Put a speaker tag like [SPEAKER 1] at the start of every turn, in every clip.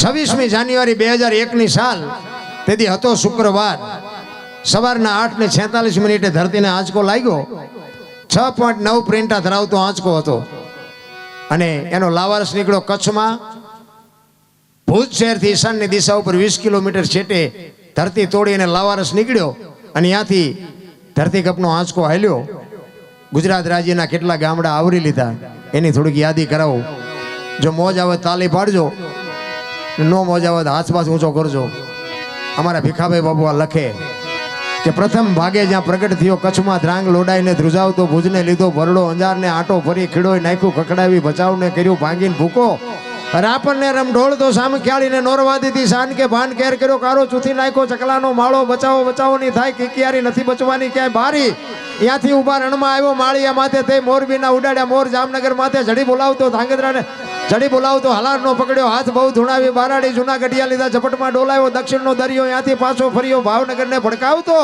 [SPEAKER 1] છવ્વીસમી જાન્યુઆરી બે હજાર એકની સાલ, તેથી હતો શુક્રવાર. સવારના આઠ ને છેતાલીસ મિનિટે ધરતીને આંચકો લાગ્યો. છ પોઈન્ટ નવ પ્રિન્ટા ધરાવતો આંચકો હતો. અને એનો લાવારસ નીકળ્યો કચ્છમાં. ભુજ શહેરથી ઈશાનની દિશા ઉપર વીસ કિલોમીટર છેટે ધરતી તોડી અને લાવારસ નીકળ્યો અને ત્યાંથી ધરતીકપનો આંચકો હાલ્યો. ગુજરાત રાજ્યના કેટલા ગામડા આવરી લીધા, એની થોડીક યાદી કરાવું. જો મોજ આવે તાલી પાડજો. નો મોજા આવે તો પાછ ઊંચો કરજો. અમારા ભીખાભાઈ બાબુ આ લખે કે પ્રથમ ભાગે જ્યાં પ્રગટ થયો કચ્છમાં ધ્રાંગ લોડાઈને ધ્રુજાવતો, ભુજને લીધો ભરડો, અંજારને આટો ફરી ખીડોય નાખ્યું, ખખડાવી બચાવને કર્યું, ભાંગીને ભૂકો. રાપણને રમઢોળ તો સામ ખ્યાળીને નોરવાદીથી શાન કે ભાન કેર કર્યો કારો ચૂથી નાખ્યો, ચકલાનો માળો બચાવો બચાવો નહીં થાય, કિકિયારી નથી બચવાની ક્યાંય બારી. ત્યાંથી ઊભા રણમાં આવ્યો, માળિયા માથે થઈ મોરબીના ઉડાડ્યા, મોર જામનગર માથે જડી બોલાવતો, ધાંગધ્રાને જડી બોલાવતો હલારનો પકડ્યો, હાથ બહુ ધૂણાવી, બારાડી જૂના ગઢિયા લીધા, ઝપટમાં ડોલાયો દક્ષિણનો દરિયો ત્યાંથી પાછો ફર્યો, ભાવનગરને ભડકાવતો.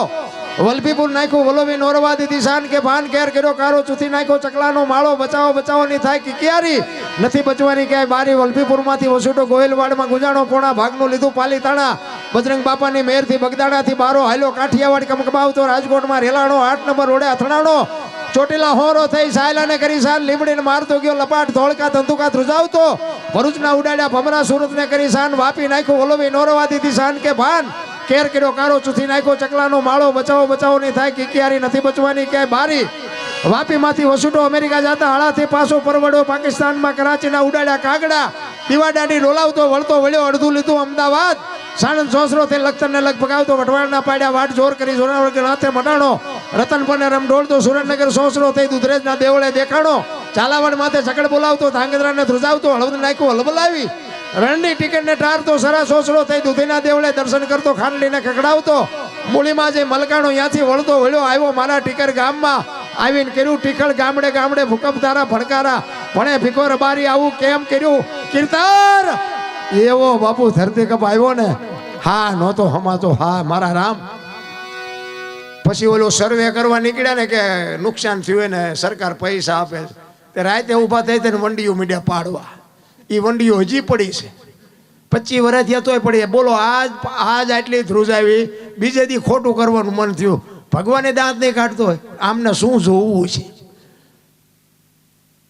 [SPEAKER 1] વલભીપુર નાખ્યું વલોવી દીધી, શાન કે ભાન કેર કર્યો, કારો ચૂથી નાખ્યો, ચકલાનો માળો, બચાવો બચાવોની થાય કિકિયારી નથી બચવાની ક્યાંય બારી વલભીપુરમાંથી વસુટો ગોયલવાડમાં ગુજાણો, પોણા ભાગનું લીધું, પાલીતાણા. બજરંગ બાપાની મેરથી બગદાણાથી બારો હાલ્યો કાઠિયાવાડ કમકબાવતો, રાજકોટમાં રેલાણો, આઠ નંબર રોડે અથડાણો. ચોટીલા હોરો થઈ સાયલાને કરી સાલ લીમડીને મારતો ગયો, લપાટ, ધોળકા, ધંધુકા ધ્રુજાવતો. ભરૂચના ઉડાડ્યા ભમરા સુરતને કરી સાન વાપી નાખ્યો, ઓલોવી નોરવા દીધી સાન કે ભાન. કેર કર્યો કારો ચૂથી નાખ્યો, ચકલાનો માળો બચાવો બચાવો, નહીં થાય, કિકિયારી નથી બચવાની, ક્યાંય બારી. વાપીમાંથી વસુટો અમેરિકા જતા હાળાથી પાછો પરવડ્યો, પાકિસ્તાનમાં કરાચીના ઉડાડ્યા કાગડા. દીવાડાની ડોલાવતો, વળતો, વળ્યો, અડધું લીધું, અમદાવાદ. સાણંદ સોસરો થી લખતરને લગ ભગાવતો વટવાડના પાડ્યા, વાટ જોર કરી સોનાવર્ગ નાથે મટાણો રતનપરને રમ ઢોળતો સુરેન્દ્રનગર સોસરો થઈ દુધરેજના દેવળે દેખાણો. ચાલાવડ માથે સકડ બોલાવતો, ધાંગધ્રાને ધ્રુજાવતો, હળવદ નાખ્યો હલબલાવી રણની ટિકિટને ટારતો સરા સોસરો થઈ દુધીના દેવળે દર્શન કરતો, ખાંડલીને ખકડાવતો મૂળીમાં જે મલકાણો ત્યાંથી વળતો વળ્યો, આવ્યો મારા ટીકર ગામમાં. આવીને કર્યું ટીકળ ગામડે ગામડે ભૂકંપ ધારા ભણકારા. ભણે ભીખોર બારી આવું કેમ કર્યું? કીર્તન! એવો બાપુ ધરતી કપ આવ્યો ને, હા, નહોતો હમાતો, હા, મારા રામ. પછી ઓલો સર્વે કરવા નીકળ્યા ને કે નુકસાન થયું ને સરકાર પૈસા આપે તે રાતે ઊભા થઈ તેને વંડીઓ મીડિયા પાડવા. એ વંડીઓ હજી પડી છે. પચીસ વર્ષ થયા તોય પડી બોલો, આજ આજ આટલી ધ્રુજ આવી, બીજે દી ખોટું કરવાનું મન થયું. ભગવાને દાંત નહીં કાઢતો હોય. આમને શું જોવું છે?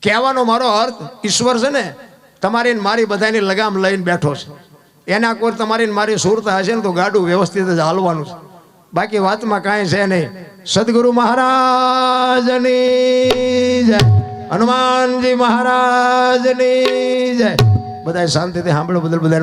[SPEAKER 1] કહેવાનો મારો અર્થ, ઈશ્વર છે ને, તમારી મારી બધાની લગામ લઈને બેઠો છે. એના કોઈ તમારી મારી સુરતા હશે ને તો ગાડું વ્યવસ્થિત જ હાલવાનું છે. બાકી વાતમાં કાંઈ છે નહીં. સદગુરુ મહારાજની જય. હનુમાનજી મહારાજની જય. બધા શાંતિથી સાંભળો, બદલ બધાનો